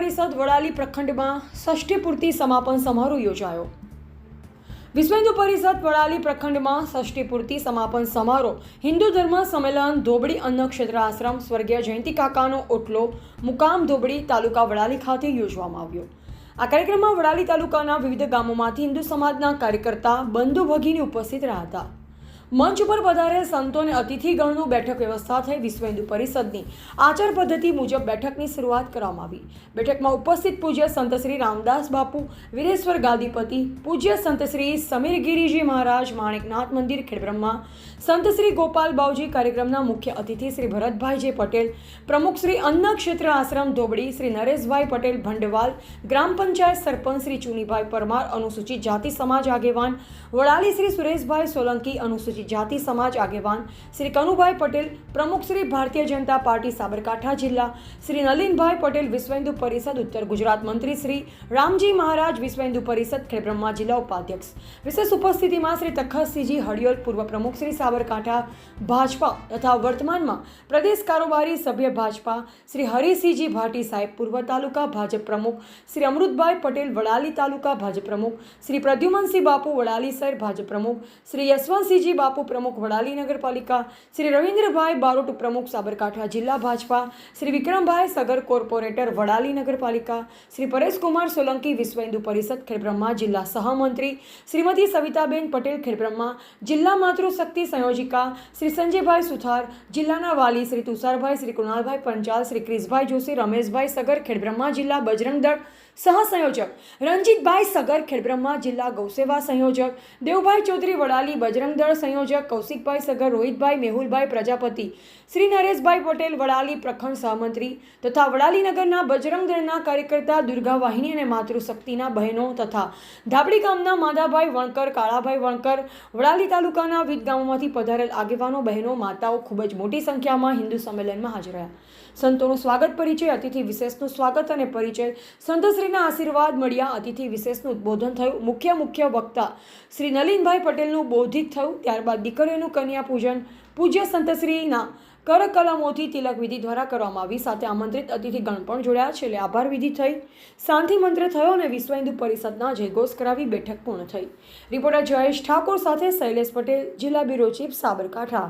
પરિષદ વડાલી પ્રખંડમાં ષષ્ઠી પૂર્તિ સમાપન સમારોહ યોજાયો. વિશ્વ પરિષદ વડાલી પ્રખંડમાં ષષ્ઠી પૂર્તિ સમાપન સમારોહ હિન્દુ ધર્મ સંમેલન ધોબડી અન્ન ક્ષેત્ર આશ્રમ સ્વર્ગીય જયંતિ કાકાનો ઓટલો મુકામ ધોબડી તાલુકા વડાલી ખાતે યોજવામાં આવ્યો. આ કાર્યક્રમમાં વડાલી તાલુકાના વિવિધ ગામોમાંથી હિન્દુ સમાજના કાર્યકર્તા, બંધુ ભગીની ઉપસ્થિત રહ્યા હતા. મંચ ઉપર પધારેલ સંતો અને અતિથિગણનું બેઠક વ્યવસ્થા થઈ વિશ્વ હિન્દુ પરિષદની આચાર પદ્ધતિ મુજબ બેઠકની શરૂઆત કરવામાં આવી. બેઠકમાં ઉપસ્થિત પૂજ્ય સંત શ્રી રામદાસ બાપુ, વીરેશ્વર ગાદીપતિ, પૂજ્ય સંત શ્રી સમીર ગિરિજી મહારાજ, માણેકનાથ મંદિર ખેડબ્રહ્મા, સંત શ્રી ગોપાલ બાવજી કાર્યક્રમના મુખ્ય અતિથિ શ્રી ભરતભાઈ જે પટેલ, પ્રમુખ શ્રી અન્ન ક્ષેત્ર આશ્રમ ધોબડી શ્રી નરેશભાઈ પટેલ ભંડવાલ, ગ્રામ પંચાયત સરપંચ શ્રી ચુનીભાઈ પરમાર અનુસૂચિત જાતિ સમાજ આગેવાન, વડાલી શ્રી સુરેશભાઈ સોલંકી અનુસૂચિત જાતિ સમાજ આગેવાન શ્રી કનુભાઈ પટેલ, પ્રમુખ શ્રી ભારતીય જનતા પાર્ટી સાબરકાંઠા જિલ્લા, શ્રી નલિનભાઈ પટેલ વિશ્વેન્દુ પરિષદ, ઉત્તર ગુજરાત મંત્રી શ્રી રામજી મહારાજ વિશ્વેન્દુ પરિષદ ખેડબ્રહ્મા જિલ્લા ઉપાધ્યક્ષ. વિશેષ ઉપસ્થિતિમાં શ્રી તખતસિંહજી હડિયોલ પૂર્વ પ્રમુખ શ્રી સાબરકાંઠા ભાજપા તથા વર્તમાનમાં પ્રદેશ કારોબારી સભ્ય ભાજપા શ્રી હરિસિંહજી ભાટી સાહેબ, પૂર્વ તાલુકા ભાજપ પ્રમુખ શ્રી અમૃતભાઈ પટેલ, વડાલી તાલુકા ભાજપ પ્રમુખ શ્રી પ્રદ્યુમનસિંહ બાપુ, વડાલી સર ભાજપ પ્રમુખ શ્રી યશવંતસિંહજી બાપુ પ્રમુખ વડાલી નગરપાલિકા, શ્રી રવિન્દ્રભાઈ બારોટ પ્રમુખ સાબરકાંઠા જિલ્લા ભાજપા, શ્રી વિક્રમભાઈ સગર કોર્પોરેટર વડાલી નગરપાલિકા, શ્રી પરેશકુમાર સોલંકી વિશ્વ હિન્દુ પરિષદ ખેડબ્રહ્મા જિલ્લા સહમંત્રી, શ્રીમતી સવિતાબેન પટેલ ખેડબ્રહ્મા જિલ્લા માતૃશક્તિ સંયોજિકા, શ્રી સંજયભાઈ સુથાર, જિલ્લાના વાલી શ્રી તુષારભાઈ, શ્રી કૃણાલભાઈ પંચાલ, શ્રી ક્રિશભાઈ જોશી, રમેશભાઈ સગર ખેડબ્રહ્મા જિલ્લા બજરંગ સહસંયોજક રણજીતભાઈ સગર ખેડબ્રહ્મા જિલ્લા ગૌસેવા સંયોજક, દેવભાઈ ચૌધરી વડાલી બજરંગ દળ સંયોજક, કૌશિકભાઈ સગર, રોહિતભાઈ મેહુલભાઈ પ્રજાપતિ, શ્રી નરેશભાઈ પટેલ વડાલી પ્રખંડ સહમંત્રી તથા વડાલી નગરના બજરંગ કાર્યકર્તા દુર્ગા વાહિની અને માતૃશક્તિના બહેનો તથા ધાબડી ગામના માધાભાઈ વણકર, કાળાભાઈ વણકર, વડાલી તાલુકાના વિવિધ ગામોમાંથી પધારેલ આગેવાનો, બહેનો, માતાઓ ખૂબ જ મોટી સંખ્યામાં હિન્દુ સંમેલનમાં હાજર રહ્યા. સંતોનું સ્વાગત, પરિચય, અતિથિ વિશેષનું સ્વાગત અને પરિચય સંતશ્રીના આશીર્વાદ મળ્યા. અતિથિ વિશેષનું ઉદ્બોધન થયું. મુખ્ય મુખ્ય વક્તા શ્રી નલિનભાઈ પટેલનું બોધિત થયું. ત્યારબાદ દીકરીઓનું કન્યા પૂજન પૂજ્ય સંતશ્રીના કરકલમોથી તિલક વિધિ દ્વારા કરવામાં આવી. સાથે આમંત્રિત અતિથિગણ પણ જોડાયા. છેલ્લે આભાર વિધિ થઈ. શાંતિ મંત્ર થયો અને વિશ્વ હિન્દુ પરિષદના જયઘોષ કરાવી બેઠક પૂર્ણ થઈ. રિપોર્ટર જયેશ ઠાકોર સાથે શૈલેષ પટેલ, જિલ્લા બ્યુરો ચીફ સાબરકાંઠા.